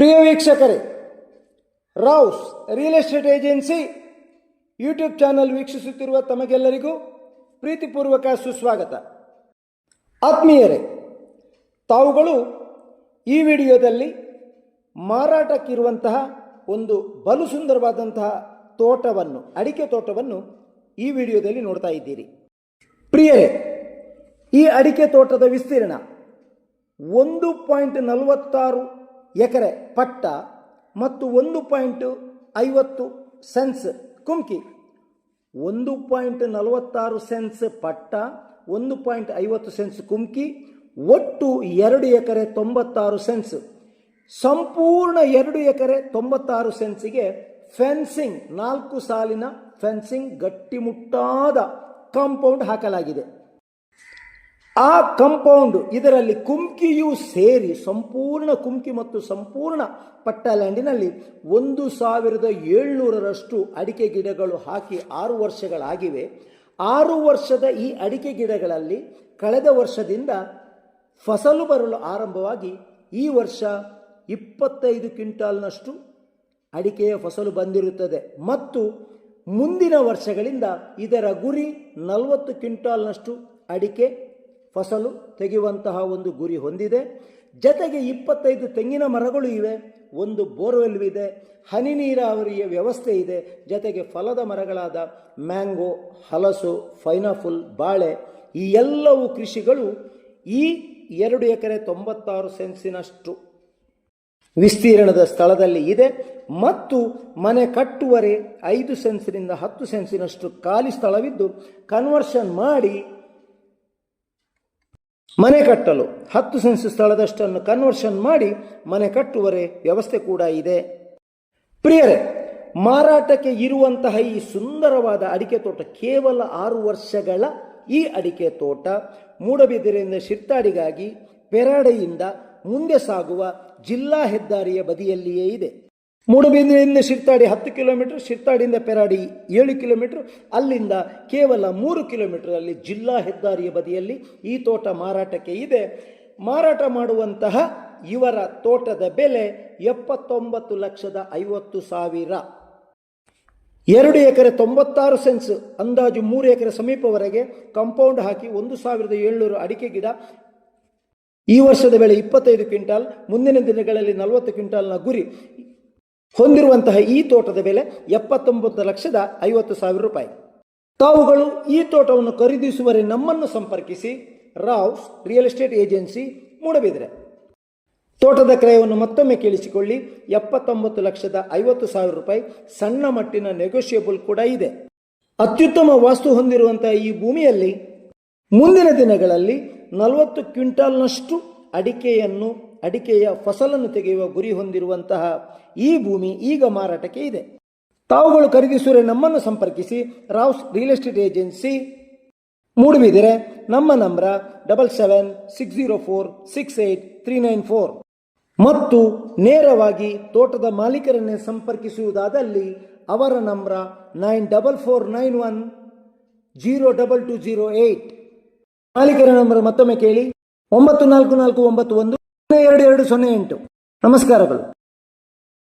ಪ್ರಿಯ ವೀಕ್ಷಕರೇ Rao's real estate agency YouTube channel ವೀಕ್ಷಿಸುತ್ತಿರುವ ತಮಗೆಲ್ಲರಿಗೂ ಪ್ರೀತಿಪೂರ್ವಕ ಸುಸ್ವಾಗತ. ಆತ್ಮೀಯರೇ, ತಾವುಗಳು ಈ ವಿಡಿಯೋದಲ್ಲಿ ಮಾರಾಟಕ್ಕಿರುವಂತಹ ಒಂದು ಬಲು ಸುಂದರವಾದಂತಹ ತೋಟವನ್ನು, ಅಡಿಕೆ ತೋಟವನ್ನು ಈ ವಿಡಿಯೋದಲ್ಲಿ ನೋಡ್ತಾ ಇದ್ದೀರಿ. ಪ್ರಿಯರೇ, ಈ ಅಡಿಕೆ ತೋಟದ ವಿಸ್ತೀರ್ಣ ಒಂದು ಪಾಯಿಂಟ್ ನಲವತ್ತಾರು ಎಕರೆ ಪಟ್ಟ ಮತ್ತು ಒಂದು ಪಾಯಿಂಟ್ ಐವತ್ತು ಸೆನ್ಸ್ ಕುಮ್ಕಿ ಒಂದು ಪಾಯಿಂಟ್ ನಲವತ್ತಾರು ಸೆನ್ಸ್ ಪಟ್ಟ, ಒಂದು ಪಾಯಿಂಟ್ ಐವತ್ತು ಸೆನ್ಸ್ ಕುಮ್ಕಿ ಒಟ್ಟು ಎರಡು ಎಕರೆ ತೊಂಬತ್ತಾರು ಸೆನ್ಸ್. ಸಂಪೂರ್ಣ ಎರಡು ಎಕರೆ ತೊಂಬತ್ತಾರು ಸೆನ್ಸಿಗೆ ಫೆನ್ಸಿಂಗ್, ನಾಲ್ಕು ಸಾಲಿನ ಫೆನ್ಸಿಂಗ್ ಗಟ್ಟಿಮುಟ್ಟಾದ ಕಾಂಪೌಂಡ್ ಹಾಕಲಾಗಿದೆ. ಆ ಕಂಪೌಂಡ್ ಇದರಲ್ಲಿ ಕುಮ್ಕಿಯೂ ಸೇರಿ ಸಂಪೂರ್ಣ ಕುಮ್ಕಿ ಮತ್ತು ಸಂಪೂರ್ಣ ಪಟ್ಟಲ್ಯಾಂಡಿನಲ್ಲಿ ಒಂದು ಸಾವಿರದ ಏಳ್ನೂರರಷ್ಟು ಅಡಿಕೆ ಗಿಡಗಳು ಹಾಕಿ ಆರು ವರ್ಷಗಳಾಗಿವೆ. ಆರು ವರ್ಷದ ಈ ಅಡಿಕೆ ಗಿಡಗಳಲ್ಲಿ ಕಳೆದ ವರ್ಷದಿಂದ ಫಸಲು ಬರಲು ಆರಂಭವಾಗಿ ಈ ವರ್ಷ ಇಪ್ಪತ್ತೈದು ಕ್ವಿಂಟಾಲ್ನಷ್ಟು ಅಡಿಕೆಯ ಫಸಲು ಬಂದಿರುತ್ತದೆ. ಮತ್ತು ಮುಂದಿನ ವರ್ಷಗಳಿಂದ ಇದರ ಗುರಿ ನಲವತ್ತು ಕ್ವಿಂಟಾಲ್ನಷ್ಟು ಅಡಿಕೆ ಫಸಲು ತೆಗೆಯುವಂತಹ ಒಂದು ಗುರಿ ಹೊಂದಿದೆ. ಜತೆಗೆ ಇಪ್ಪತ್ತೈದು ತೆಂಗಿನ ಮರಗಳು ಇವೆ. ಒಂದು ಬೋರ್ವೆಲ್ ಇದೆ. ಹನಿ ನೀರಾವರಿಯ ವ್ಯವಸ್ಥೆ ಇದೆ. ಜತೆಗೆ ಫಲದ ಮರಗಳಾದ ಮ್ಯಾಂಗೋ, ಹಲಸು ಫೈನಾಫುಲ್ ಬಾಳೆ ಈ ಎಲ್ಲವೂ ಕೃಷಿಗಳು ಈ ಎರಡು ಎಕರೆ ತೊಂಬತ್ತಾರು ಸೆನ್ಸಿನಷ್ಟು ವಿಸ್ತೀರ್ಣದ ಸ್ಥಳದಲ್ಲಿ ಇದೆ. ಮತ್ತು ಮನೆ ಕಟ್ಟುವರೆ ಐದು ಸೆನ್ಸಿನಿಂದ ಹತ್ತು ಸೆನ್ಸಿನಷ್ಟು ಖಾಲಿ ಸ್ಥಳವಿದ್ದು, ಕನ್ವರ್ಷನ್ ಮಾಡಿ ಮನೆ ಕಟ್ಟಲು ಹತ್ತು ಸೆನ್ಸ್ ಸ್ಥಳದಷ್ಟನ್ನು ಕನ್ವರ್ಷನ್ ಮಾಡಿ ಮನೆ ಕಟ್ಟುವರೆ ವ್ಯವಸ್ಥೆ ಕೂಡ ಇದೆ. ಪ್ರಿಯರೇ, ಮಾರಾಟಕ್ಕೆ ಇರುವಂತಹ ಈ ಸುಂದರವಾದ ಅಡಿಕೆ ತೋಟ ಕೇವಲ ಆರು ವರ್ಷಗಳ ಈ ಅಡಿಕೆ ತೋಟ ಮೂಡಬಿದಿರೆಯಿಂದ ಶಿರ್ತಾಡಿಗಾಗಿ ಪೆರಾಡೆಯಿಂದ ಮುಂದೆ ಸಾಗುವ ಜಿಲ್ಲಾ ಹೆದ್ದಾರಿಯ ಬದಿಯಲ್ಲಿಯೇ ಇದೆ. ಮೂಡುಬಿದಿರೆಯಿಂದ ಶಿರ್ತಾಡಿ ಹತ್ತು ಕಿಲೋಮೀಟರ್, ಶಿರ್ತಾಡಿಯಿಂದ ಪೆರಾಡಿ ಏಳು ಕಿಲೋಮೀಟರ್, ಅಲ್ಲಿಂದ ಕೇವಲ ಮೂರು ಕಿಲೋಮೀಟರ್ ಅಲ್ಲಿ ಜಿಲ್ಲಾ ಹೆದ್ದಾರಿಯ ಬದಿಯಲ್ಲಿ ಈ ತೋಟ ಮಾರಾಟಕ್ಕೆ ಇದೆ. ಮಾರಾಟ ಮಾಡುವಂತಹ ಇವರ ತೋಟದ ಬೆಲೆ ಎಪ್ಪತ್ತೊಂಬತ್ತು ಲಕ್ಷದ ಐವತ್ತು ಸಾವಿರ. ಎರಡು ಎಕರೆ ತೊಂಬತ್ತಾರು ಸೆನ್ಸ್ ಅಂದಾಜು ಮೂರು ಎಕರೆ ಸಮೀಪವರೆಗೆ ಕಾಂಪೌಂಡ್ ಹಾಕಿ ಒಂದು ಸಾವಿರದ ಏಳ್ನೂರು ಅಡಿಕೆ ಗಿಡ. ಈ ವರ್ಷದ ಬೆಳೆ ಇಪ್ಪತ್ತೈದು ಕ್ವಿಂಟಾಲ್, ಮುಂದಿನ ದಿನಗಳಲ್ಲಿ ನಲವತ್ತು ಕ್ವಿಂಟಾಲ್ನ ಗುರಿ. ಹೊಂದಿರುವಂತಹ ಈ ತೋಟದ ಬೆಲೆ ಎಪ್ಪತ್ತೊಂಬತ್ತು ಲಕ್ಷದ ಐವತ್ತು ಸಾವಿರ ರೂಪಾಯಿ. ತಾವುಗಳು ಈ ತೋಟವನ್ನು ಖರೀದಿಸುವರೆ ನಮ್ಮನ್ನು ಸಂಪರ್ಕಿಸಿ Rao's real estate agency Moodbidri. ತೋಟದ ಕ್ರಯವನ್ನು ಮತ್ತೊಮ್ಮೆ ಕೇಳಿಸಿಕೊಳ್ಳಿ, ಎಪ್ಪತ್ತೊಂಬತ್ತು ಲಕ್ಷದ ಐವತ್ತು ಸಾವಿರ ರೂಪಾಯಿ ಸಣ್ಣ ಮಟ್ಟಿನ ನೆಗೋಷಿಯೇಬಲ್ ಕೂಡ ಇದೆ. ಅತ್ಯುತ್ತಮ ವಾಸ್ತು ಹೊಂದಿರುವಂತಹ ಈ ಭೂಮಿಯಲ್ಲಿ ಮುಂದಿನ ದಿನಗಳಲ್ಲಿ ನಲವತ್ತು ಕ್ವಿಂಟಾಲ್ನಷ್ಟು ಅಡಿಕೆಯನ್ನು ಅಡಿಕೆಯ ಫಸಲನ್ನು ತೆಗೆಯುವ ಗುರಿ ಹೊಂದಿರುವಂತಹ ಈ ಭೂಮಿ ಈಗ ಮಾರಾಟಕ್ಕೆ ಇದೆ. ತಾವುಗಳು ಖರೀದಿಸುವರೆ ನಮ್ಮನ್ನು ಸಂಪರ್ಕಿಸಿ Rao's real estate agency Moodbidri, ನಮ್ಮ number double seven six zero four six eight three nine four. ಮತ್ತು ನೇರವಾಗಿ ತೋಟದ ಮಾಲೀಕರನ್ನೇ ಸಂಪರ್ಕಿಸುವುದಾದಲ್ಲಿ ಅವರ number nine double four nine one zero double two zero eight ಮಾಲೀಕರ ನಂಬರ್ ಮತ್ತೊಮ್ಮೆ ಕೇಳಿ. ಒಂಬತ್ತು ನಾಲ್ಕು ನಾಲ್ಕು ಒಂಬತ್ತು ಒಂದು. ಎರಡು ಎರಡು ಸೊನ್ನೆ ಎಂಟು. ನಮಸ್ಕಾರಗಳು.